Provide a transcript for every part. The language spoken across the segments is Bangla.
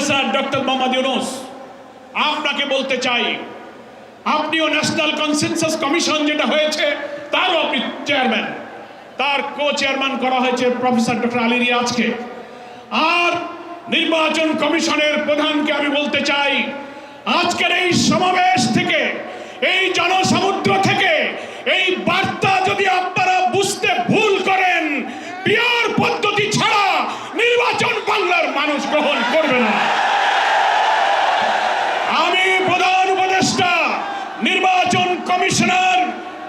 প্রফেসর ডক্টর মোহাম্মদ ইউনুস, আপনাকে বলতে চাই, আপনিও ন্যাশনাল কনসেনসাস কমিশন যেটা হয়েছে, তারও আপনি চেয়ারম্যান তার কো চেয়ারম্যান করা হয়েছে প্রফেসর ডক্টর আলী রিয়াজকে। আর নির্বাচন কমিশনের প্রধানকে আমি বলতে চাই, আজকের এই সমাবেশ থেকে, এই জনসমুদ্র থেকে, এই বার্তা যদি আপনারা বুঝতে ভুল করেন পিয়ার পদ্ধতি ছাড়া নির্বাচন বাংলার মানুষ গ্রহণ করবে না আমি প্রধান উপদেষ্টা নির্বাচন কমিশনার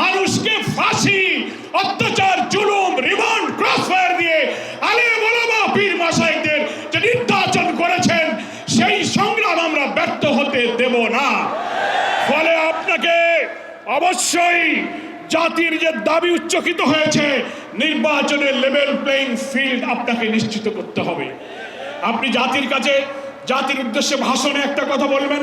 মানুষকে ফাঁসি, অত্যাচার, জুলুম, রিমান্ড ক্রসফায়ার দিয়ে আলে বলামা পীর মাসাইকদের যে নির্যাতন করেছেন, সেই সংগ্রাম আমরা ব্যর্থ হতে দেব না। ফলে আপনাকে অবশ্যই জাতির যে দাবি উচ্চকিত হয়েছে, নির্বাচনের লেভেল প্লেইং ফিল্ড আপনাকে নিশ্চিত করতে হবে। আপনি জাতির কাছে, জাতির উদ্দেশ্যে ভাষণে একটা কথা বলবেন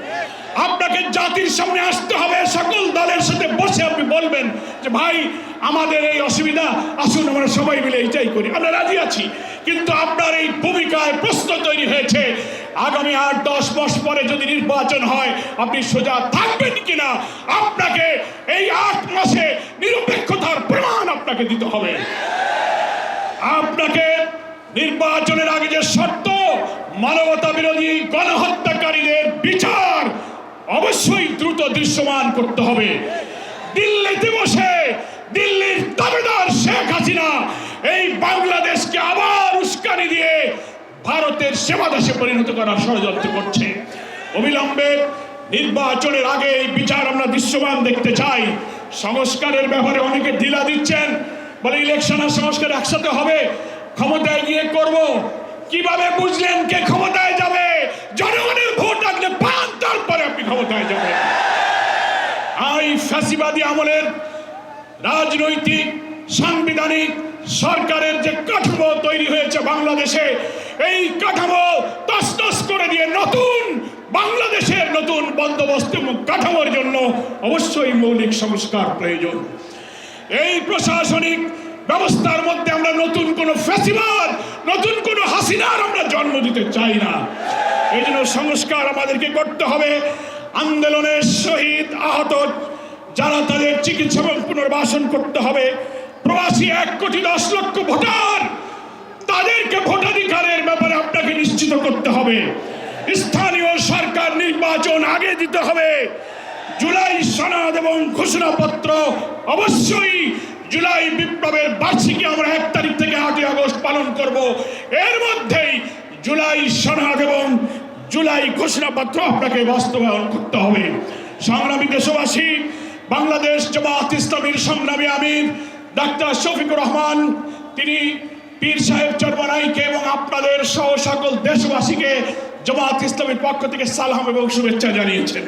আপনাকে জাতির সামনে আসতে হবে, সকল দলের সাথে বসে আপনি বলবেন যে, ভাই, আমাদের এই অসুবিধা, আসুন আমরা সবাই মিলে এইটাই করি। আমরা রাজি আছি, কিন্তু আপনার এই ভূমিকায় প্রশ্ন তৈরি হয়েছে, আগামী আট, দশ মাস পরে যদি নির্বাচন হয়, আপনি সোজা থাকবেন কিনা? আপনাকে এই আট মাসে নিরপেক্ষতার প্রমাণ আপনাকে দিতে হবে। আপনাকে নির্বাচনের আগে যে শর্ত মানবতা বিরোধী গণহত্যাকারীদের অবশ্যই দ্রুত দৃশ্যমান করতে হবে। দিল্লিতে বসে দিল্লির দাবিদার শেখ হাসিনা এই বাংলাদেশকে আবার উস্কানি দিয়ে ভারতের সেবা দেশে পরিণত করার ষড়যন্ত্র করছে। অবিলম্বে নির্বাচনের আগে এই বিচার আমরা দৃশ্যমান দেখতে চাই। সংস্কারের ব্যাপারে অনেকে ঢিলা দিচ্ছেন, বলে ইলেকশন আর সংস্কার একসাথে হবে, ক্ষমতায় গিয়ে করব। কীভাবে বুঝলেন কে ক্ষমতায় ক্ষমতায় যাবেন এই ফ্যাসিবাদী আমলের রাজনৈতিক, সাংবিধানিক সরকারের যে কাঠামো তৈরি হয়েছে বাংলাদেশে, এই কাঠামো তসতস করে দিয়ে নতুন বাংলাদেশের নতুন বন্দোবস্ত কাঠামোর জন্য অবশ্যই মৌলিক সংস্কার প্রয়োজন। এই প্রশাসনিক ব্যবস্থার মধ্যে আমরা নতুন কোনো ফ্যাসিবাদ, নতুন কোনো হাসিনার আমরা জন্ম দিতে চাই না। এই জন্য সংস্কার আমাদেরকে করতে হবে। আন্দোলনের শহীদ আহত যারা তাদের চিকিৎসা পুনর্বাসন করতে হবে। প্রবাসী এক কোটি দশ লক্ষ ভোটার। তাদেরকে ভোটাধিকারের ব্যাপারে আপনাকে নিশ্চিত করতে হবে। স্থানীয় সরকার নির্বাচন আগে দিতে হবে। জুলাই সনদ এবং ঘোষণাপত্র অবশ্যই জুলাই বিপ্লবের বার্ষিকী আমরা এক তারিখ থেকে আটই আগস্ট পালন করব। এর মধ্যেই জুলাই সনদ এবং জুলাই ঘোষণাপত্র আপনাকে বাস্তবায়ন করতে হবে। সংগ্রামী দেশবাসী, বাংলাদেশ জামাত ইসলামীর সংগ্রামী আমির, ডাক্তার শফিকুর রহমান, তিনি পীর সাহেব চরমানাইকে এবং আপনাদের সহ সকল দেশবাসীকে জামাত ইসলামের পক্ষ থেকে সালাম এবং শুভেচ্ছা জানিয়েছেন।